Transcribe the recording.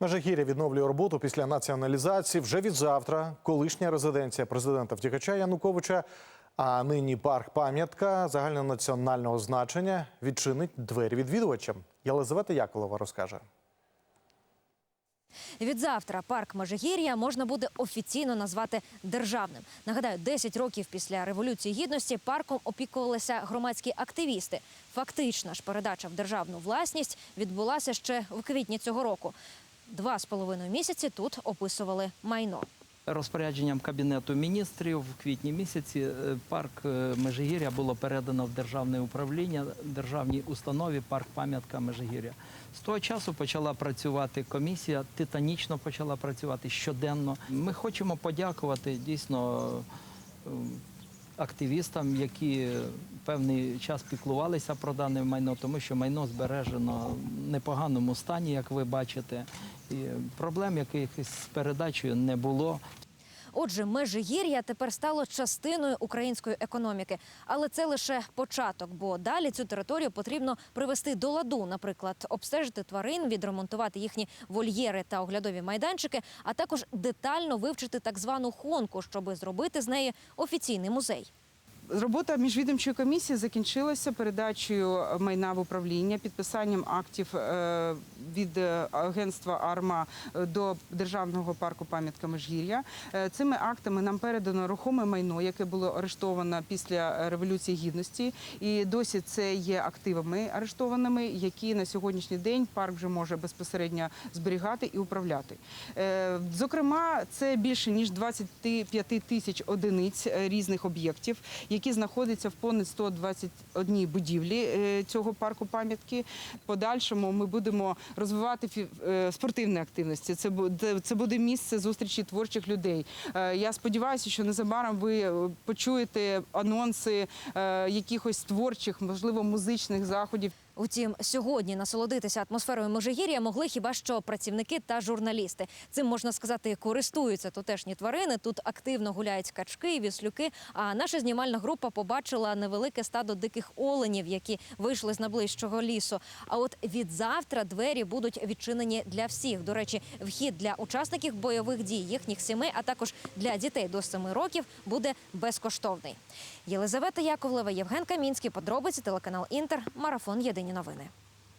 Межигір'я відновлює роботу після націоналізації. Вже від завтра колишня резиденція президента втікача Януковича, а нині парк пам'ятка загальнонаціонального значення відчинить двері відвідувачам. Єлизавета Яковлева розкаже. Відзавтра парк Межигір'я можна буде офіційно назвати державним. Нагадаю, 10 років після революції гідності парком опікувалися громадські активісти. Фактична ж передача в державну власність відбулася ще в квітні цього року. Два з половиною місяці тут описували майно. Розпорядженням Кабінету міністрів в квітні місяці е, парк е, Межигір'я було передано в державне управління державній установі парк пам'ятка Межигір'я. З того часу почала працювати комісія, титанічно почала працювати щоденно. Ми хочемо подякувати дійсно активістам, які певний час піклувалися про дане майно, тому що майно збережено в непоганому стані, як ви бачите. І проблем якихось з передачею не було. Отже, Межигір'я тепер стало частиною української економіки, але це лише початок, бо далі цю територію потрібно привести до ладу, наприклад, обстежити тварин, відремонтувати їхні вольєри та оглядові майданчики, а також детально вивчити так звану хонку, щоби зробити з неї офіційний музей. Робота міжвідомчої комісії закінчилася передачею майна в управління, підписанням актів е, від е, агентства АРМА до державного парку пам'ятка Межгір'я. Е, Цими актами нам передано рухоме майно, яке було арештовано після революції гідності, і досі це є активами арештованими, які на сьогоднішній день парк вже може безпосередньо зберігати і управляти. Е, Зокрема, це більше ніж 25 тисяч одиниць е, різних об'єктів, які знаходяться в понад 121 будівлі е, цього парку пам'ятки. Подальшому ми будемо розвивати е, спортивні активності. Це буде це буде місце зустрічі творчих людей. Е, Я сподіваюся, що незабаром ви почуєте анонси якихось творчих, можливо, музичних заходів. Утім, сьогодні насолодитися атмосферою Межигір'я могли хіба що працівники та журналісти. Цим можна сказати, користуються тутешні тварини. Тут активно гуляють качки, віслюки. А наша знімальна група побачила невелике стадо диких оленів, які вийшли з найближчого лісу. А от від завтра двері будуть відчинені для всіх. До речі, вхід для учасників бойових дій, їхніх сімей, а також для дітей до 7 років буде безкоштовний. Єлизавета Яковлева, Євген Камінський. Подробиці телеканал Інтер. Марафон. Єдині новини.